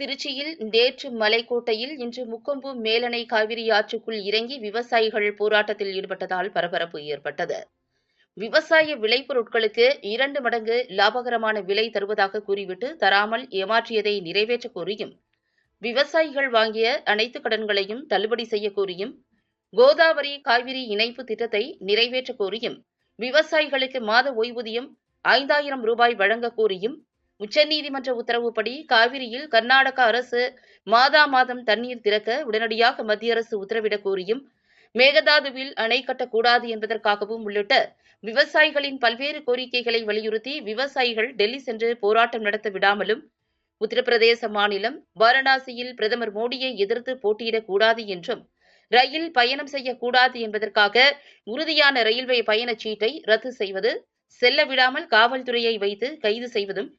திருச்சியில் நேற்று மலைக்கோட்டையில் இன்று முக்கொம்பு மேலணை காவிரி ஆற்றுக்குள் இறங்கி விவசாயிகள் போராட்டத்தில் ஈடுபட்டதால் பரபரப்பு ஏற்பட்டது. விவசாய விளைபொருட்களுக்கு இரண்டு மடங்கு லாபகரமான விலை தருவதாக கூறிவிட்டு தராமல் ஏமாற்றியதை நிறைவேற்ற கோரியும் விவசாயிகள் வாங்கிய அனைத்து கடன்களையும் தள்ளுபடி செய்ய கோரியும் கோதாவரி காவிரி இணைப்பு திட்டத்தை நிறைவேற்ற கோரியும் விவசாயிகளுக்கு மாத ஓய்வூதியம் ஐந்தாயிரம் ரூபாய் வழங்க கோரியும் உச்சநீதிமன்ற உத்தரவுப்படி காவிரியில் கர்நாடக அரசு மாதா மாதம் தண்ணீர் திறக்க உடனடியாக மத்திய அரசு உத்தரவிடக் கோரியும் மேகதாதுவில் அணை கட்டக்கூடாது என்பதற்காகவும் உள்ளிட்ட விவசாயிகளின் பல்வேறு கோரிக்கைகளை வலியுறுத்தி விவசாயிகள் டெல்லி சென்று போராட்டம் நடத்த விடாமலும் உத்தரப்பிரதேச மாநிலம் வாரணாசியில் பிரதமர் மோடியை எதிர்த்து போட்டியிடக்கூடாது என்றும் ரயில் பயணம் செய்யக்கூடாது என்பதற்காக உறுதியான ரயில்வே பயணச்சீட்டை ரத்து செய்வது செல்ல விடாமல் காவல்துறையை வைத்து கைது செய்வதும்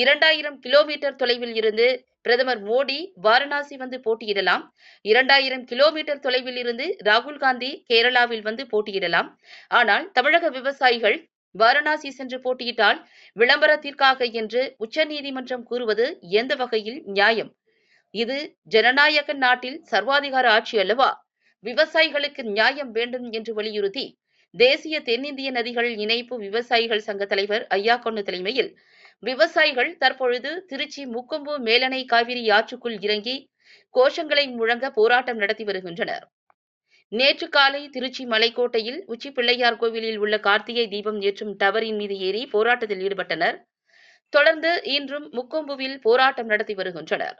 இரண்டாயிரம் கிலோமீட்டர் தொலைவில் இருந்து பிரதமர் மோடி வாரணாசி வந்து போட்டியிடலாம். இரண்டாயிரம் கிலோமீட்டர் தொலைவில் இருந்து ராகுல் காந்தி கேரளாவில் வந்து போட்டியிடலாம். ஆனால் தமிழக விவசாயிகள் வாரணாசி சென்று போட்டியிட்டால் விளம்பரத்திற்காக என்று உச்சநீதிமன்றம் கூறுவது எந்த வகையில் நியாயம்? இது ஜனநாயக நாட்டில் சர்வாதிகார ஆட்சி அல்லவா? விவசாயிகளுக்கு நியாயம் வேண்டும் என்று வலியுறுத்தி தேசிய தென்னிந்திய நதிகள் இணைப்பு விவசாயிகள் சங்க தலைவர் ஐயா கொண்டு தலைமையில் விவசாயிகள் தற்பொழுது திருச்சி முக்கொம்பு மேலணை காவிரி ஆற்றுக்குள் இறங்கி கோஷங்களை முழங்க போராட்டம் நடத்தி வருகின்றனர். நேற்று காலை திருச்சி மலைக்கோட்டையில் உச்சி பிள்ளையார் கோவிலில் உள்ள கார்த்திகை தீபம் ஏற்றும் டவரின் மீது ஏறி போராட்டத்தில் ஈடுபட்டனர். தொடர்ந்து இன்றும் முக்கொம்புவில் போராட்டம் நடத்தி வருகின்றனர்.